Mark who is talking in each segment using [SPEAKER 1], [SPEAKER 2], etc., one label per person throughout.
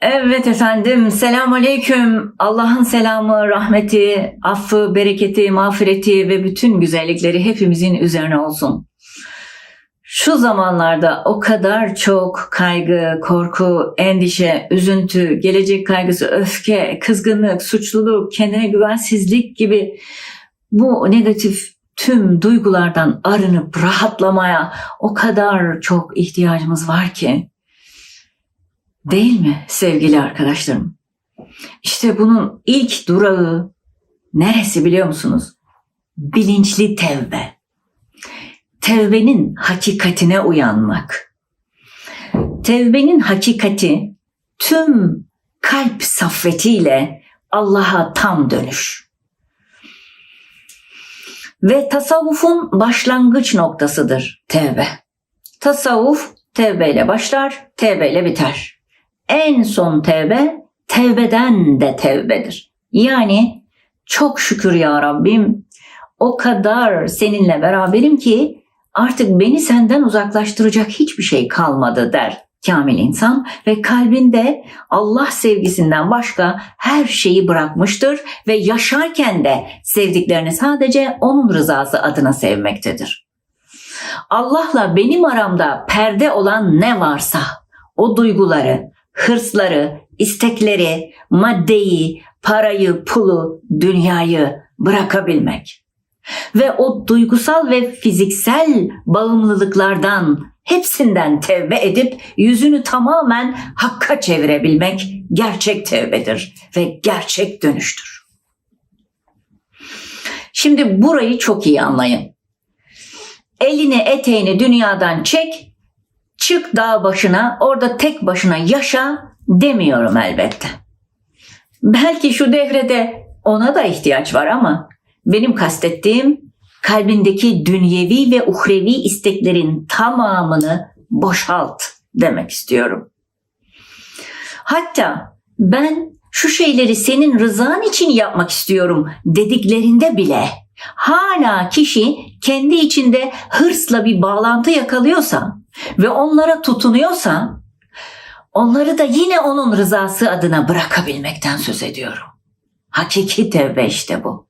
[SPEAKER 1] Evet efendim, selam aleyküm. Allah'ın selamı, rahmeti, affı, bereketi, mağfireti ve bütün güzellikleri hepimizin üzerine olsun. Şu zamanlarda o kadar çok kaygı, korku, endişe, üzüntü, gelecek kaygısı, öfke, kızgınlık, suçluluk, kendine güvensizlik gibi bu negatif tüm duygulardan arınıp rahatlamaya o kadar çok ihtiyacımız var ki. Değil mi sevgili arkadaşlarım? İşte bunun ilk durağı neresi biliyor musunuz? Bilinçli tevbe. Tevbenin hakikatine uyanmak. Tevbenin hakikati tüm kalp saffetiyle Allah'a tam dönüş. Ve tasavvufun başlangıç noktasıdır tevbe. Tasavvuf tevbeyle başlar, tevbeyle biter en son tevbe tevbeden de tevbedir. Yani çok şükür ya Rabbim o kadar seninle beraberim ki artık beni senden uzaklaştıracak hiçbir şey kalmadı der kamil insan ve kalbinde Allah sevgisinden başka her şeyi bırakmıştır ve yaşarken de sevdiklerini sadece onun rızası adına sevmektedir. Allah'la benim aramda perde olan ne varsa o duyguları, hırsları, istekleri, maddeyi, parayı, pulu, dünyayı bırakabilmek. Ve o duygusal ve fiziksel bağımlılıklardan hepsinden tevbe edip yüzünü tamamen hakka çevirebilmek gerçek tevbedir ve gerçek dönüştür. Şimdi burayı çok iyi anlayın. Elini eteğini dünyadan çek, çık dağ başına, orada tek başına yaşa demiyorum elbette. Belki şu devrede ona da ihtiyaç var ama benim kastettiğim kalbindeki dünyevi ve uhrevi isteklerin tamamını boşalt demek istiyorum. Hatta ben şu şeyleri senin rızan için yapmak istiyorum dediklerinde bile hala kişi kendi içinde hırsla bir bağlantı yakalıyorsa ve onlara tutunuyorsa onları da yine onun rızası adına bırakabilmekten söz ediyorum. Hakiki tevbe işte bu.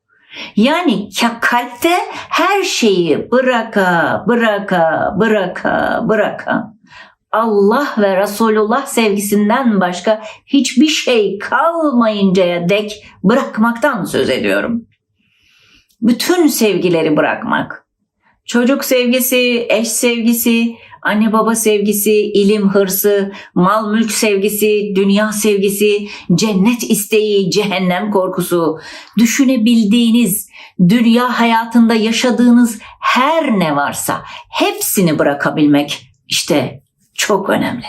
[SPEAKER 1] Yani kalpte her şeyi bıraka, bıraka, bıraka, bıraka Allah ve Resulullah sevgisinden başka hiçbir şey kalmayıncaya dek bırakmaktan söz ediyorum. Bütün sevgileri bırakmak. Çocuk sevgisi, eş sevgisi, anne baba sevgisi, ilim hırsı, mal mülk sevgisi, dünya sevgisi, cennet isteği, cehennem korkusu, düşünebildiğiniz, dünya hayatında yaşadığınız her ne varsa hepsini bırakabilmek işte çok önemli.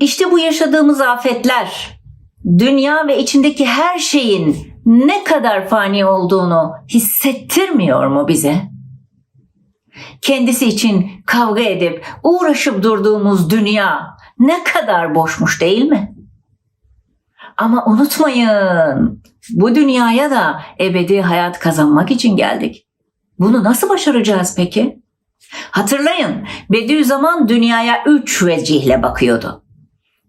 [SPEAKER 1] İşte bu yaşadığımız afetler, dünya ve içindeki her şeyin ne kadar fani olduğunu hissettirmiyor mu bize? Kendisi için kavga edip uğraşıp durduğumuz dünya ne kadar boşmuş değil mi? Ama unutmayın, bu dünyaya da ebedi hayat kazanmak için geldik. Bunu nasıl başaracağız peki? Hatırlayın, Bediüzzaman dünyaya üç vecihle bakıyordu.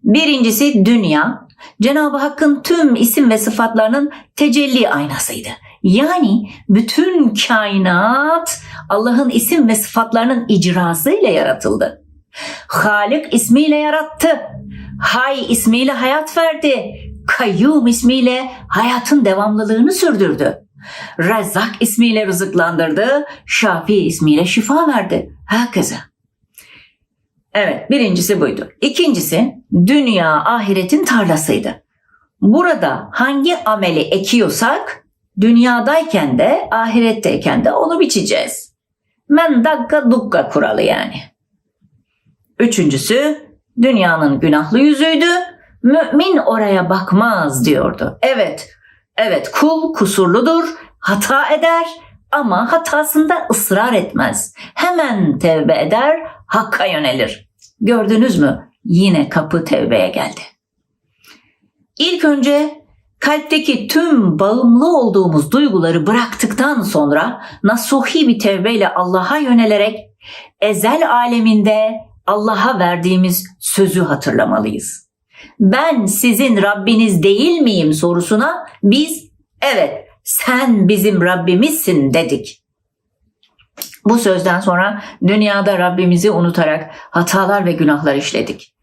[SPEAKER 1] Birincisi dünya, Cenab-ı Hakk'ın tüm isim ve sıfatlarının tecelli aynasıydı. Yani bütün kainat Allah'ın isim ve sıfatlarının icrasıyla yaratıldı. Halik ismiyle yarattı. Hay ismiyle hayat verdi. Kayyum ismiyle hayatın devamlılığını sürdürdü. Rezzak ismiyle rızıklandırdı. Şafi ismiyle şifa verdi. Herkese. Evet birincisi buydu. İkincisi dünya ahiretin tarlasıydı. Burada hangi ameli ekiyorsak dünyadayken de ahiretteyken de onu biçeceğiz. Men dakika dukka kuralı yani. Üçüncüsü dünyanın günahlı yüzüydü. Mümin oraya bakmaz diyordu. Evet, evet kul kusurludur, hata eder ama hatasında ısrar etmez. Hemen tevbe eder, hakka yönelir. Gördünüz mü? Yine kapı tevbeye geldi. İlk önce kalpteki tüm bağımlı olduğumuz duyguları bıraktıktan sonra nasuhi bir tevbeyle Allah'a yönelerek ezel aleminde Allah'a verdiğimiz sözü hatırlamalıyız. Ben sizin Rabbiniz değil miyim sorusuna biz evet sen bizim Rabbimizsin dedik. Bu sözden sonra dünyada Rabbimizi unutarak hatalar ve günahlar işledik.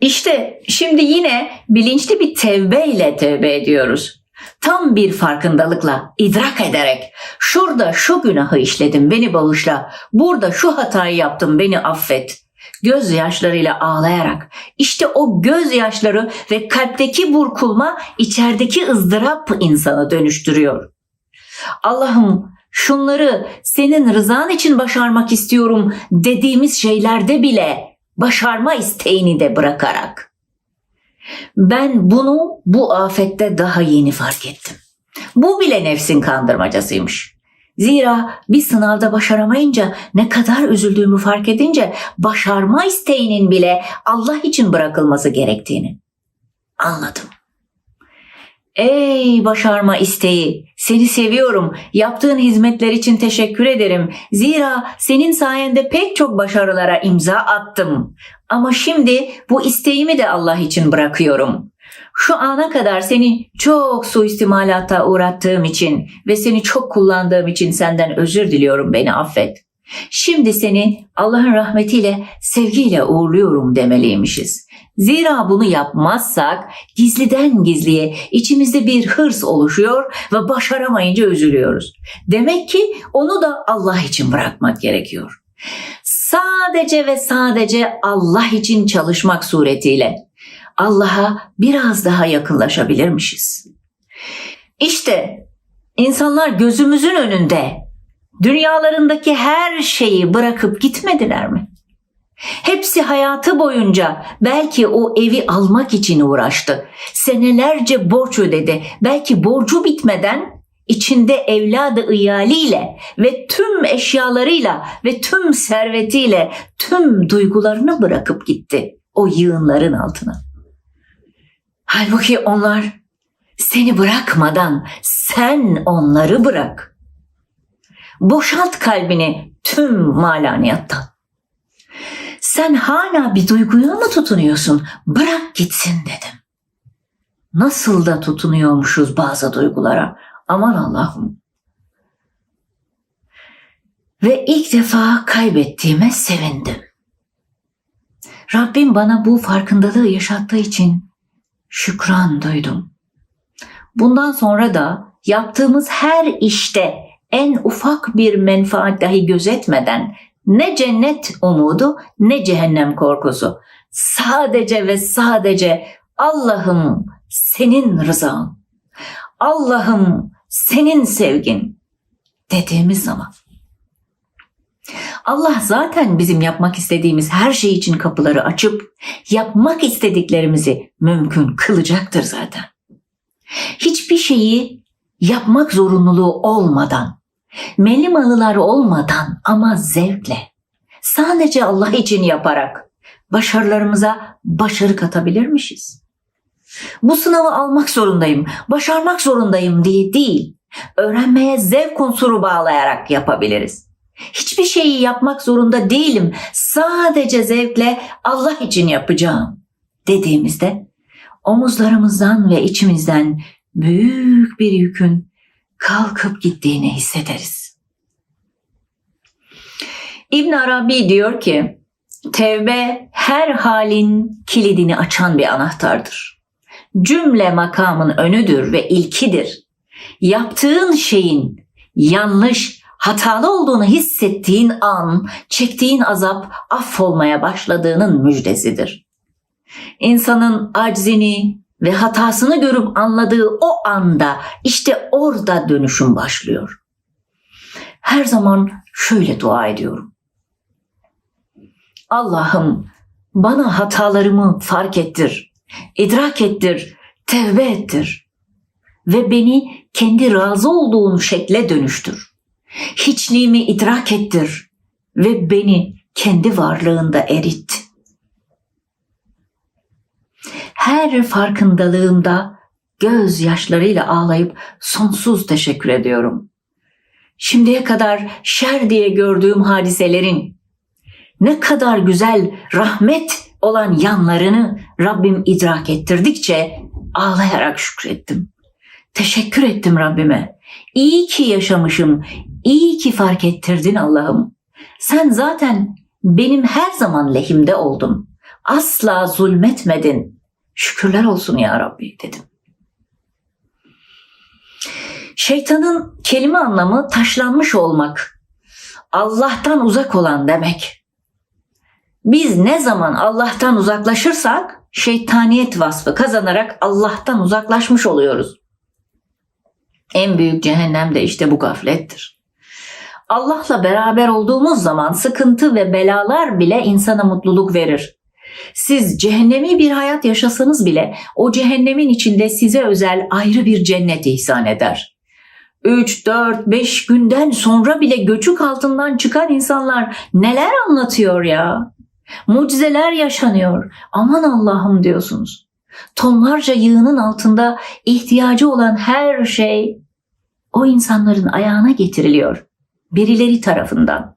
[SPEAKER 1] İşte şimdi yine bilinçli bir tevbe ile tevbe ediyoruz. Tam bir farkındalıkla, idrak ederek şurada şu günahı işledim beni bağışla, burada şu hatayı yaptım beni affet. Gözyaşlarıyla ağlayarak işte o gözyaşları ve kalpteki burkulma içerideki ızdırap insanı dönüştürüyor. Allah'ım şunları senin rızan için başarmak istiyorum dediğimiz şeylerde bile başarma isteğini de bırakarak. Ben bunu bu afette daha yeni fark ettim. Bu bile nefsin kandırmacasıymış. Zira bir sınavda başaramayınca ne kadar üzüldüğümü fark edince başarma isteğinin bile Allah için bırakılması gerektiğini anladım. Ey başarma isteği, seni seviyorum. Yaptığın hizmetler için teşekkür ederim. Zira senin sayende pek çok başarılara imza attım. Ama şimdi bu isteğimi de Allah için bırakıyorum. Şu ana kadar seni çok suistimalata uğrattığım için ve seni çok kullandığım için senden özür diliyorum beni affet. Şimdi seni Allah'ın rahmetiyle, sevgiyle uğurluyorum demeliymişiz. Zira bunu yapmazsak gizliden gizliye içimizde bir hırs oluşuyor ve başaramayınca üzülüyoruz. Demek ki onu da Allah için bırakmak gerekiyor. Sadece ve sadece Allah için çalışmak suretiyle Allah'a biraz daha yakınlaşabilirmişiz. İşte insanlar gözümüzün önünde dünyalarındaki her şeyi bırakıp gitmediler mi? Hepsi hayatı boyunca belki o evi almak için uğraştı. Senelerce borç ödedi. Belki borcu bitmeden içinde evladı iyaliyle ve tüm eşyalarıyla ve tüm servetiyle tüm duygularını bırakıp gitti o yığınların altına. Halbuki onlar seni bırakmadan sen onları bırak. Boşalt kalbini tüm malaniyattan. Sen hala bir duyguya mı tutunuyorsun? Bırak gitsin dedim. Nasıl da tutunuyormuşuz bazı duygulara. Aman Allah'ım. Ve ilk defa kaybettiğime sevindim. Rabbim bana bu farkındalığı yaşattığı için şükran duydum. Bundan sonra da yaptığımız her işte en ufak bir menfaat dahi gözetmeden ne cennet umudu ne cehennem korkusu. Sadece ve sadece Allah'ım senin rızan. Allah'ım senin sevgin dediğimiz zaman Allah zaten bizim yapmak istediğimiz her şey için kapıları açıp yapmak istediklerimizi mümkün kılacaktır zaten. Hiçbir şeyi yapmak zorunluluğu olmadan, melli malılar olmadan ama zevkle, sadece Allah için yaparak başarılarımıza başarı katabilirmişiz. Bu sınavı almak zorundayım, başarmak zorundayım diye değil, öğrenmeye zevk unsuru bağlayarak yapabiliriz. Hiçbir şeyi yapmak zorunda değilim. Sadece zevkle Allah için yapacağım dediğimizde omuzlarımızdan ve içimizden büyük bir yükün kalkıp gittiğini hissederiz. İbn Arabi diyor ki, tevbe her halin kilidini açan bir anahtardır. Cümle makamın önüdür ve ilkidir. Yaptığın şeyin yanlış, hatalı olduğunu hissettiğin an, çektiğin azap affolmaya başladığının müjdesidir. İnsanın aczini ve hatasını görüp anladığı o anda işte orada dönüşüm başlıyor. Her zaman şöyle dua ediyorum. Allah'ım bana hatalarımı fark ettir, idrak ettir, tevbe ettir ve beni kendi razı olduğun şekle dönüştür. Hiçliğimi idrak ettir ve beni kendi varlığında erit. Her farkındalığımda gözyaşlarıyla ağlayıp sonsuz teşekkür ediyorum. Şimdiye kadar şer diye gördüğüm hadiselerin ne kadar güzel rahmet olan yanlarını Rabbim idrak ettirdikçe ağlayarak şükrettim. Teşekkür ettim Rabbime. İyi ki yaşamışım, iyi ki fark ettirdin Allah'ım. Sen zaten benim her zaman lehimde oldun. Asla zulmetmedin. Şükürler olsun ya Rabbi dedim. Şeytanın kelime anlamı taşlanmış olmak. Allah'tan uzak olan demek. Biz ne zaman Allah'tan uzaklaşırsak şeytaniyet vasfı kazanarak Allah'tan uzaklaşmış oluyoruz. En büyük cehennem de işte bu gaflettir. Allah'la beraber olduğumuz zaman sıkıntı ve belalar bile insana mutluluk verir. Siz cehennemi bir hayat yaşasanız bile o cehennemin içinde size özel ayrı bir cennet ihsan eder. 3, 4, 5 günden sonra bile göçük altından çıkan insanlar neler anlatıyor ya? Mucizeler yaşanıyor. Aman Allah'ım diyorsunuz. Tonlarca yığının altında ihtiyacı olan her şey o insanların ayağına getiriliyor. Birileri tarafından.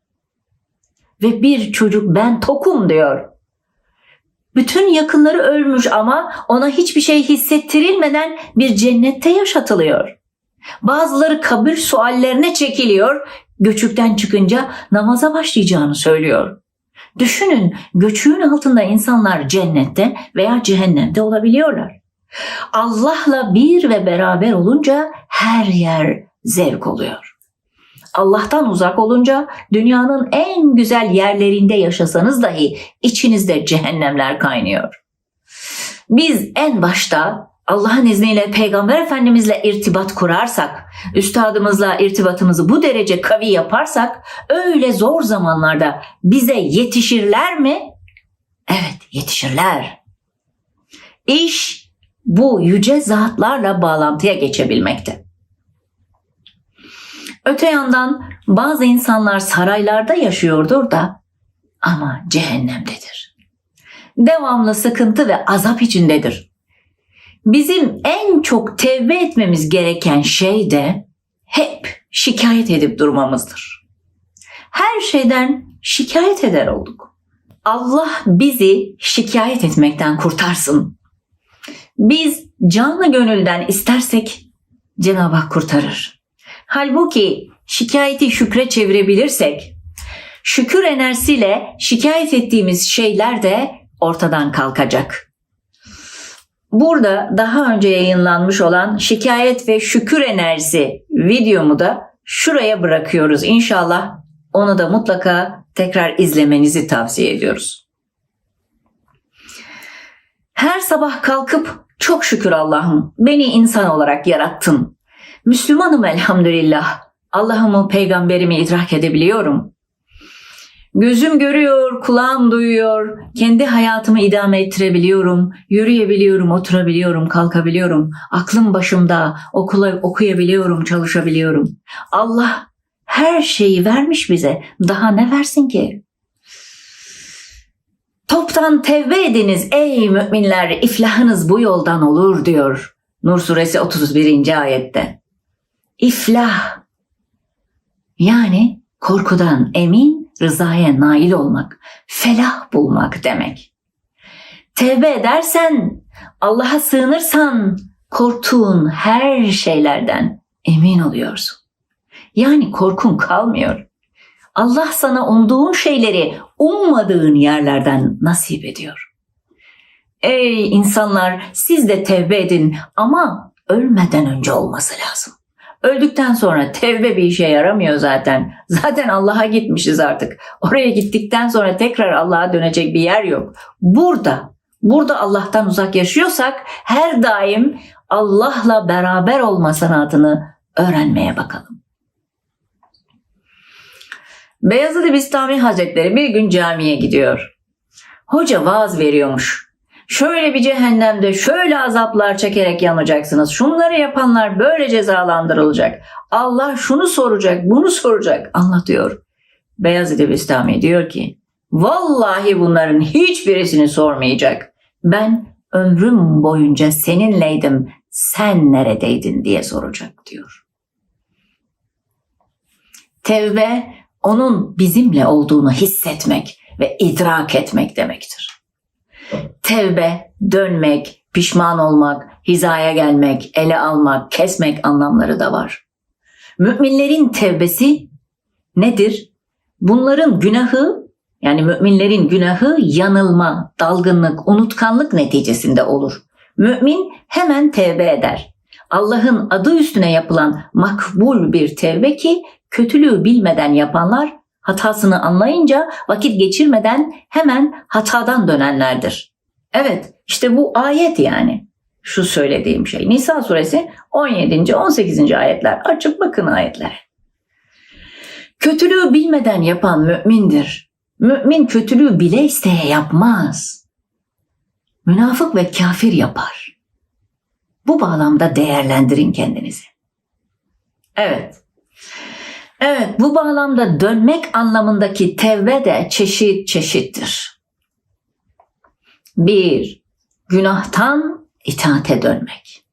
[SPEAKER 1] Ve bir çocuk ben tokum diyor. Bütün yakınları ölmüş ama ona hiçbir şey hissettirilmeden bir cennette yaşatılıyor. Bazıları kabir suallerine çekiliyor, göçükten çıkınca namaza başlayacağını söylüyor. Düşünün göçüğün altında insanlar cennette veya cehennemde olabiliyorlar. Allah'la bir ve beraber olunca her yer zevk oluyor. Allah'tan uzak olunca dünyanın en güzel yerlerinde yaşasanız dahi içinizde cehennemler kaynıyor. Biz en başta Allah'ın izniyle Peygamber Efendimizle irtibat kurarsak, üstadımızla irtibatımızı bu derece kavi yaparsak öyle zor zamanlarda bize yetişirler mi? Evet, yetişirler. İş bu yüce zatlarla bağlantıya geçebilmekte. Öte yandan bazı insanlar saraylarda yaşıyordur da ama cehennemdedir. Devamlı sıkıntı ve azap içindedir. Bizim en çok tevbe etmemiz gereken şey de hep şikayet edip durmamızdır. Her şeyden şikayet eder olduk. Allah bizi şikayet etmekten kurtarsın. Biz canlı gönülden istersek Cenab-ı Hak kurtarır. Halbuki şikayeti şükre çevirebilirsek, şükür enerjisiyle şikayet ettiğimiz şeyler de ortadan kalkacak. Burada daha önce yayınlanmış olan şikayet ve şükür enerjisi videomu da şuraya bırakıyoruz. İnşallah onu da mutlaka tekrar izlemenizi tavsiye ediyoruz. Her sabah kalkıp çok şükür Allah'ım beni insan olarak yarattın. Müslümanım elhamdülillah. Allah'ımı peygamberimi idrak edebiliyorum. Gözüm görüyor, kulağım duyuyor, kendi hayatımı idame ettirebiliyorum, yürüyebiliyorum, oturabiliyorum, kalkabiliyorum, aklım başımda, okula okuyabiliyorum, çalışabiliyorum. Allah her şeyi vermiş bize. Daha ne versin ki? Toptan tevbe ediniz ey müminler, iflahınız bu yoldan olur diyor. Nur suresi 31. ayette. İflah yani korkudan emin, rızaya nail olmak, felah bulmak demek. Tevbe edersen, Allah'a sığınırsan korktuğun her şeylerden emin oluyorsun. Yani korkun kalmıyor. Allah sana umduğun şeyleri ummadığın yerlerden nasip ediyor. Ey insanlar siz de tevbe edin ama ölmeden önce olması lazım. Öldükten sonra tevbe bir işe yaramıyor zaten. Zaten Allah'a gitmişiz artık. Oraya gittikten sonra tekrar Allah'a dönecek bir yer yok. Burada, burada Allah'tan uzak yaşıyorsak her daim Allah'la beraber olma sanatını öğrenmeye bakalım. Beyazıt Bistami Hazretleri bir gün camiye gidiyor. Hoca vaaz veriyormuş. Şöyle bir cehennemde şöyle azaplar çekerek yanacaksınız. Şunları yapanlar böyle cezalandırılacak. Allah şunu soracak, bunu soracak anlatıyor. Beyazıt Bistami diyor ki Vallahi bunların hiçbirisini sormayacak. Ben ömrüm boyunca seninleydim, sen neredeydin diye soracak diyor. Tevbe onun bizimle olduğunu hissetmek ve idrak etmek demektir. Tevbe, dönmek, pişman olmak, hizaya gelmek, ele almak, kesmek anlamları da var. Müminlerin tevbesi nedir? Bunların günahı yani müminlerin günahı yanılma, dalgınlık, unutkanlık neticesinde olur. Mümin hemen tevbe eder. Allah'ın adı üstüne yapılan makbul bir tevbe ki kötülüğü bilmeden yapanlar hatasını anlayınca vakit geçirmeden hemen hatadan dönenlerdir. Evet işte bu ayet yani şu söylediğim şey. Nisa suresi 17. 18. ayetler. Açıp bakın ayetlere. Kötülüğü bilmeden yapan mümindir. Mümin kötülüğü bile isteye yapmaz. Münafık ve kafir yapar. Bu bağlamda değerlendirin kendinizi. Evet. Evet, bu bağlamda dönmek anlamındaki tevbe de çeşit çeşittir. Bir, günahtan itaate dönmek.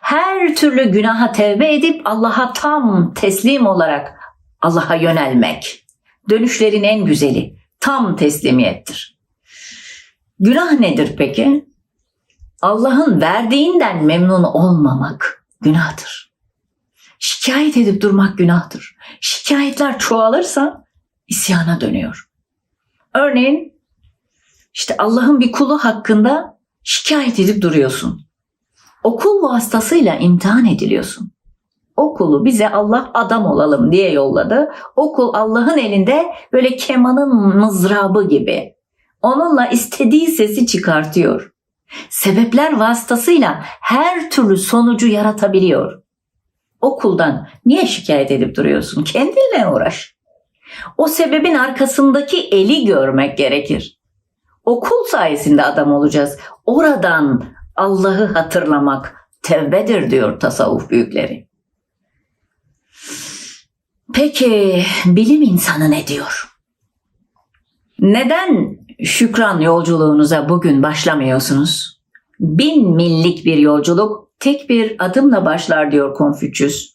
[SPEAKER 1] Her türlü günaha tevbe edip Allah'a tam teslim olarak Allah'a yönelmek. Dönüşlerin en güzeli tam teslimiyettir. Günah nedir peki? Allah'ın verdiğinden memnun olmamak günahtır. Şikayet edip durmak günahtır. Şikayetler çoğalırsa isyana dönüyor. Örneğin işte Allah'ın bir kulu hakkında şikayet edip duruyorsun. Okul vasıtasıyla imtihan ediliyorsun. O kulu bize Allah adam olalım diye yolladı. O kul Allah'ın elinde böyle kemanın mızrabı gibi. Onunla istediği sesi çıkartıyor. Sebepler vasıtasıyla her türlü sonucu yaratabiliyor. O kuldan niye şikayet edip duruyorsun? Kendinle uğraş. O sebebin arkasındaki eli görmek gerekir. O kul sayesinde adam olacağız. Oradan Allah'ı hatırlamak tevbedir diyor tasavvuf büyükleri. Peki bilim insanı ne diyor? Neden şükran yolculuğunuza bugün başlamıyorsunuz? Bin millik bir yolculuk tek bir adımla başlar diyor Konfüçyüs.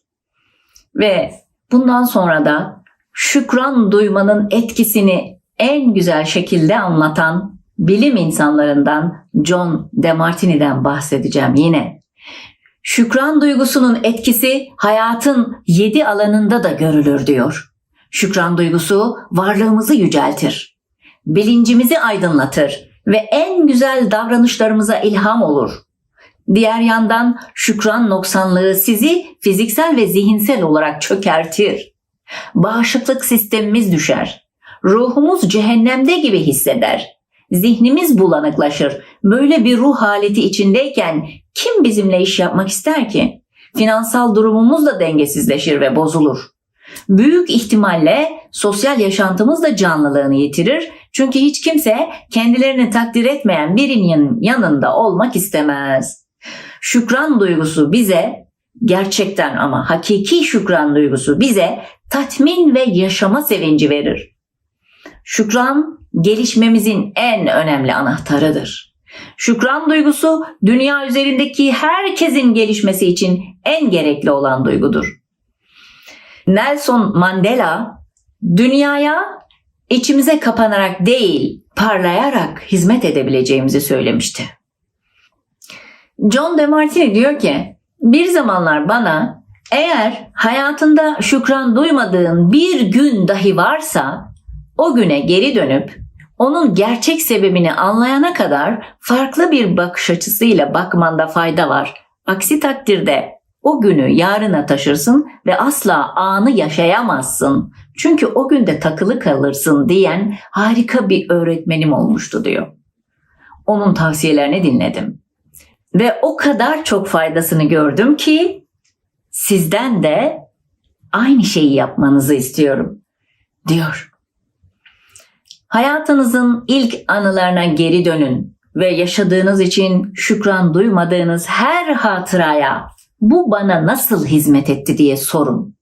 [SPEAKER 1] Ve bundan sonra da şükran duymanın etkisini en güzel şekilde anlatan bilim insanlarından John DeMartini'den bahsedeceğim yine. Şükran duygusunun etkisi hayatın yedi alanında da görülür diyor. Şükran duygusu varlığımızı yüceltir. Bilincimizi aydınlatır ve en güzel davranışlarımıza ilham olur. Diğer yandan şükran noksanlığı sizi fiziksel ve zihinsel olarak çökertir. Bağışıklık sistemimiz düşer. Ruhumuz cehennemde gibi hisseder. Zihnimiz bulanıklaşır. Böyle bir ruh haleti içindeyken kim bizimle iş yapmak ister ki? Finansal durumumuz da dengesizleşir ve bozulur. Büyük ihtimalle sosyal yaşantımız da canlılığını yitirir. Çünkü hiç kimse kendilerini takdir etmeyen birinin yanında olmak istemez. Şükran duygusu bize gerçekten ama hakiki şükran duygusu bize tatmin ve yaşama sevinci verir. Şükran gelişmemizin en önemli anahtarıdır. Şükran duygusu dünya üzerindeki herkesin gelişmesi için en gerekli olan duygudur. Nelson Mandela dünyaya içimize kapanarak değil, parlayarak hizmet edebileceğimizi söylemişti. John DeMartini diyor ki, bir zamanlar bana eğer hayatında şükran duymadığın bir gün dahi varsa o güne geri dönüp onun gerçek sebebini anlayana kadar farklı bir bakış açısıyla bakmanda fayda var. Aksi takdirde o günü yarına taşırsın ve asla anı yaşayamazsın. Çünkü o günde takılı kalırsın diyen harika bir öğretmenim olmuştu diyor. Onun tavsiyelerini dinledim. Ve o kadar çok faydasını gördüm ki sizden de aynı şeyi yapmanızı istiyorum diyor. Hayatınızın ilk anılarına geri dönün ve yaşadığınız için şükran duymadığınız her hatıraya bu bana nasıl hizmet etti diye sorun.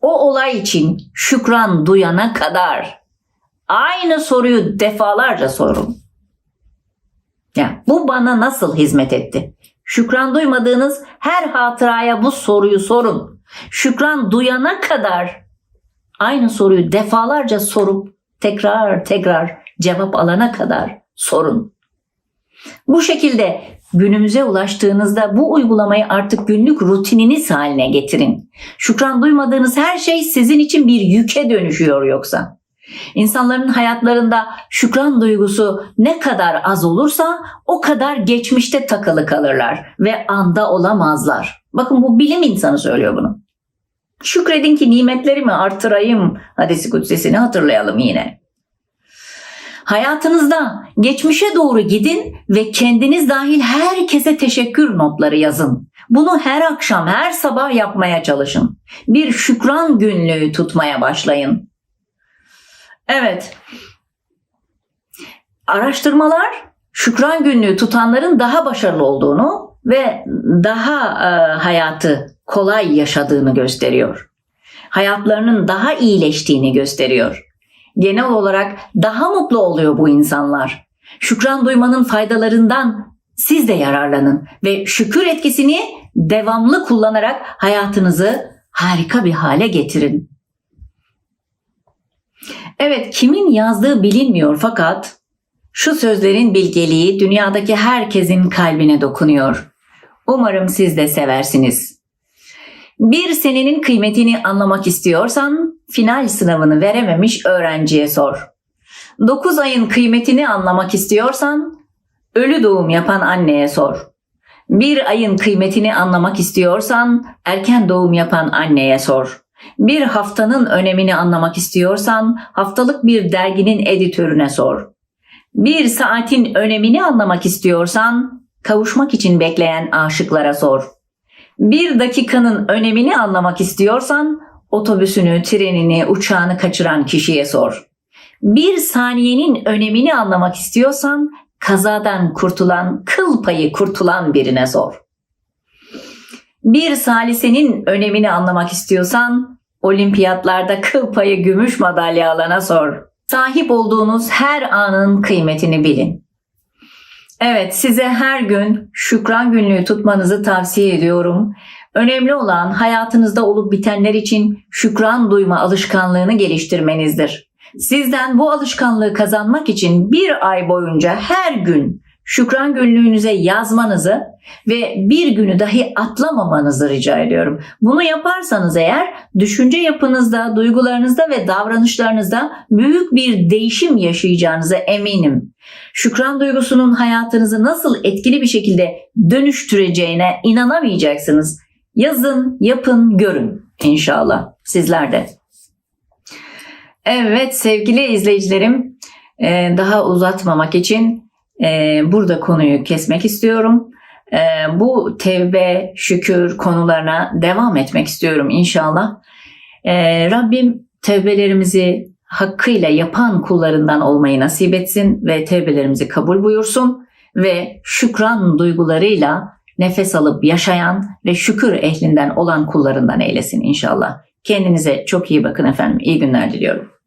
[SPEAKER 1] O olay için şükran duyana kadar aynı soruyu defalarca sorun. Yani bu bana nasıl hizmet etti? Şükran duymadığınız her hatıraya bu soruyu sorun. Şükran duyana kadar aynı soruyu defalarca sorup tekrar tekrar cevap alana kadar sorun. Bu şekilde günümüze ulaştığınızda bu uygulamayı artık günlük rutininiz haline getirin. Şükran duymadığınız her şey sizin için bir yüke dönüşüyor yoksa. İnsanların hayatlarında şükran duygusu ne kadar az olursa o kadar geçmişte takılı kalırlar ve anda olamazlar. Bakın bu bilim insanı söylüyor bunu. Şükredin ki nimetlerimi artırayım hadisi kutsesini hatırlayalım yine. Hayatınızda geçmişe doğru gidin ve kendiniz dahil herkese teşekkür notları yazın. Bunu her akşam, her sabah yapmaya çalışın. Bir şükran günlüğü tutmaya başlayın. Evet. Araştırmalar şükran günlüğü tutanların daha başarılı olduğunu ve daha e, hayatı kolay yaşadığını gösteriyor. Hayatlarının daha iyileştiğini gösteriyor. Genel olarak daha mutlu oluyor bu insanlar. Şükran duymanın faydalarından siz de yararlanın ve şükür etkisini devamlı kullanarak hayatınızı harika bir hale getirin. Evet, kimin yazdığı bilinmiyor fakat şu sözlerin bilgeliği dünyadaki herkesin kalbine dokunuyor. Umarım siz de seversiniz. Bir senenin kıymetini anlamak istiyorsan final sınavını verememiş öğrenciye sor. 9 ayın kıymetini anlamak istiyorsan ölü doğum yapan anneye sor. Bir ayın kıymetini anlamak istiyorsan erken doğum yapan anneye sor. Bir haftanın önemini anlamak istiyorsan haftalık bir derginin editörüne sor. Bir saatin önemini anlamak istiyorsan kavuşmak için bekleyen aşıklara sor. Bir dakikanın önemini anlamak istiyorsan otobüsünü, trenini, uçağını kaçıran kişiye sor. Bir saniyenin önemini anlamak istiyorsan kazadan kurtulan, kıl payı kurtulan birine sor. Bir salisenin önemini anlamak istiyorsan olimpiyatlarda kıl payı gümüş madalya alana sor. Sahip olduğunuz her anın kıymetini bilin. Evet, size her gün şükran günlüğü tutmanızı tavsiye ediyorum. Önemli olan hayatınızda olup bitenler için şükran duyma alışkanlığını geliştirmenizdir. Sizden bu alışkanlığı kazanmak için bir ay boyunca her gün şükran günlüğünüze yazmanızı ve bir günü dahi atlamamanızı rica ediyorum. Bunu yaparsanız eğer düşünce yapınızda, duygularınızda ve davranışlarınızda büyük bir değişim yaşayacağınıza eminim. Şükran duygusunun hayatınızı nasıl etkili bir şekilde dönüştüreceğine inanamayacaksınız. Yazın, yapın, görün inşallah sizler de. Evet sevgili izleyicilerim e, daha uzatmamak için e, burada konuyu kesmek istiyorum. E, bu tevbe, şükür konularına devam etmek istiyorum inşallah. Rabbim tevbelerimizi hakkıyla yapan kullarından olmayı nasip etsin ve tevbelerimizi kabul buyursun ve şükran duygularıyla nefes alıp yaşayan ve şükür ehlinden olan kullarından eylesin inşallah. Kendinize çok iyi bakın efendim. İyi günler diliyorum.